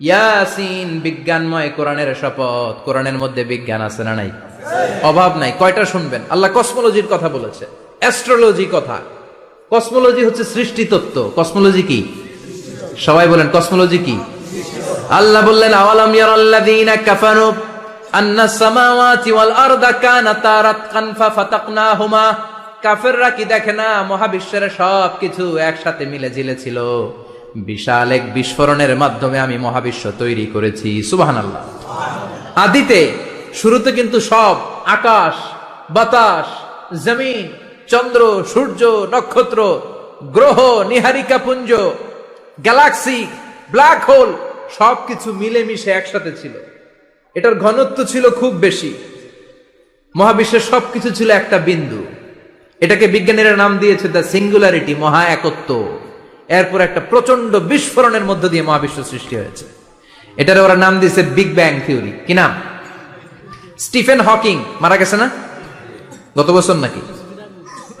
ইয়াসিন, বিজ্ঞানময় কোরআনের শপথ। কোরআনের মধ্যে বিজ্ঞান আছে না নাই? অভাব নাই। কয়টা শুনবেন? আল্লাহ কসমোলজির কথা বলেছে। অ্যাস্ট্রোলজি কথা। কসমোলজি হচ্ছে সৃষ্টি তত্ত্ব কসমোলজি কি? সবাই বলেন, কসমোলজি কি? আল্লাহ বললেন, আওয়ালাম ইয়ারাল্লাযীনা কাফারু আন্না সামাওয়াতি ওয়াল আরদা কানাতা রাতকান ফাফাতাকনাহুমা কাফেররা কি দেখে না? মহাবিশ্বের সব কিছু একসাথে মিলে ঝিলে ছিল। বিশাল এক বিস্ফোরণের মাধ্যমে আমি মহাবিশ্ব তৈরি করেছি, সুবহানাল্লাহ। আদিতে, শুরুতে কিন্তু সব আকাশ, বাতাস, জমিন, চন্দ্র, সূর্য, নক্ষত্র, গ্রহ, নিহারিকা পুঞ্জ, গ্যালাক্সি, ব্ল্যাক হোল, সবকিছু মিলেমিশে একসাথে ছিল। এটার ঘনত্ব ছিল খুব বেশি। মহাবিশ্বের সবকিছু ছিল একটা বিন্দু। এটাকে বিজ্ঞানীরা নাম দিয়েছে দ্য সিঙ্গুলারিটি মহা একত্ব এরপর একটা প্রচণ্ড বিস্ফোরণের মধ্য দিয়ে মহাবিশ্ব সৃষ্টি হয়েছে। এটার ওরা নাম দিয়েছে বিগ ব্যাং থিওরি কি নাম? Stephen Hawking. মারা গেছে না? গত বছর নাকি?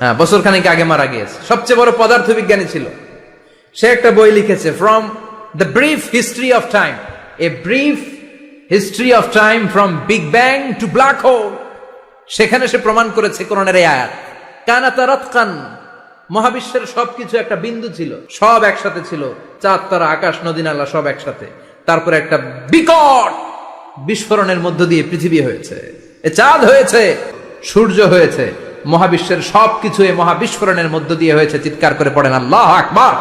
হ্যাঁ বছর খানিক আগে মারা গিয়েছে। সবচেয়ে বড় পদার্থ বিজ্ঞানী ছিল। সে একটা বই লিখেছে from the brief history of time a brief history of time from big bang to black hole সেখানে সে প্রমাণ করেছে কোরআনের এই আয়াত। কানাতা রতকান মহাবিশ্বের সবকিছু একটা বিন্দু ছিল। সব একসাথে ছিল। চাঁদ, তারা, আকাশ, নদী, নালা, সব একসাথে। তারপরে একটা বিকট বিস্ফোরণের মধ্য দিয়ে পৃথিবী হয়েছে। এ চাঁদ হয়েছে, সূর্য হয়েছে। মহাবিশ্বের সবকিছু এই মহাবিস্ফোরণের মধ্য দিয়ে হয়েছে। চিৎকার করে পড়েন, আল্লাহ আকবার!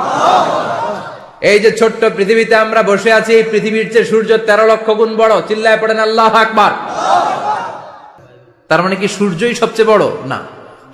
এই যে ছোট্ট পৃথিবীতে আমরা বসে আছি, এই পৃথিবীর চেয়ে সূর্য তেরো লক্ষ গুণ বড়। চিল্লায় পড়েন, আল্লাহ আকবার! তার মানে কি সূর্যই সবচেয়ে বড়? না।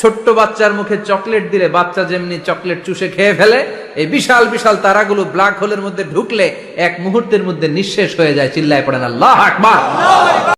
ছোট্ট বাচ্চার মুখে চকলেট দিলে বাচ্চা যেমনি চকলেট চুষে খেয়ে ফেলে, এই বিশাল বিশাল তারাগুলো ব্ল্যাক হোলের মধ্যে ঢুকলে এক মুহূর্তের মধ্যে নিঃশেষ হয়ে যায়, চিল্লায় পড়েন আল্লাহ আকবার।